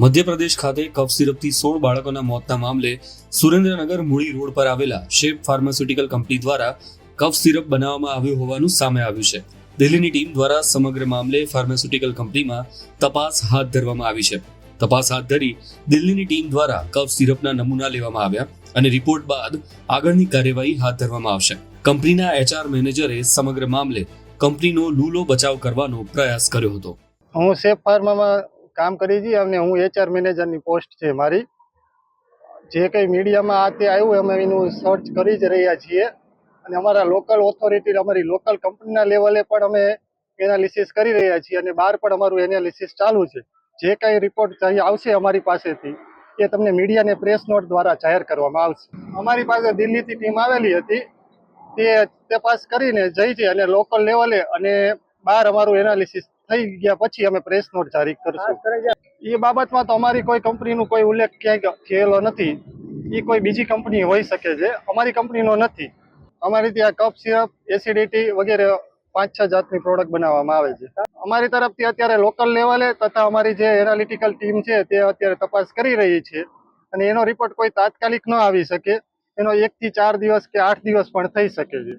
મધ્યપ્રદેશ ખાતે કફ સિરપથી સોળ બાળકોના મોતના મામલે સુરેન્દ્રનગર મૂળી રોડ પર આવેલા શેપ ફાર્માસ્યુટિકલ કંપની દ્વારા કફ સિરપ બનાવવામાં આવ્યું હોવાનું સામે આવ્યું છે. દિલ્હીની ટીમ દ્વારા સમગ્ર મામલે ફાર્માસ્યુટિકલ કંપનીમાં તપાસ હાથ ધરવામાં આવી છે. તપાસ હાથ ધરી દિલ્હીની ટીમ દ્વારા કફ સિરપના નમૂના લેવામાં આવ્યા અને રિપોર્ટ બાદ આગળની કાર્યવાહી હાથ ધરવામાં આવશે. કંપનીના એચઆર મેનેજરે સમગ્ર મામલે કંપનીનો લૂલો બચાવ કરવાનો પ્રયાસ કર્યો હતો. હું સેફ ફાર્મામાં કામ કરી છીએ અને હું એચઆર મેનેજરની પોસ્ટ છે મારી. જે કંઈ મીડિયામાં આ તે આવ્યું અમે એનું સર્ચ કરી જ રહ્યા છીએ. અને અમારા લોકલ ઓથોરિટી અમારી લોકલ કંપનીના લેવલે પણ અમે એનાલિસિસ કરી રહ્યા છીએ અને બહાર પણ અમારું એનાલિસિસ ચાલુ છે. જે કાંઈ રિપોર્ટ આવશે અમારી પાસેથી, એ તમને મીડિયાને પ્રેસ નોટ દ્વારા જાહેર કરવામાં આવશે. અમારી પાસે દિલ્હીથી ટીમ આવેલી હતી. તે તપાસ કરીને જઈ છે અને લોકલ લેવલે અને બહાર અમારું એનાલિસિસ થઈ ગયા પછી અમે પ્રેસ નોટ જારી કરશું. એ બાબતમાં તો અમારી કોઈ કંપનીનું કોઈ ઉલ્લેખ ક્યાંય થયેલો નથી. એ કોઈ બીજી કંપની હોઈ શકે છે. અમારી કંપનીનો નથી. અમારી ત્યાં કફ સિરપ એસિડિટી વગેરે પાંચ છ જાતની પ્રોડક્ટ બનાવવામાં આવે છે. અમારી તરફથી અત્યારે લોકલ લેવલે તથા અમારી જે એનાલિટિકલ ટીમ છે તે અત્યારે તપાસ કરી રહી છે. અને એનો રિપોર્ટ કોઈ તાત્કાલિક ન આવી શકે. એનો એક થી ચાર દિવસ કે આઠ દિવસ પણ થઈ શકે છે.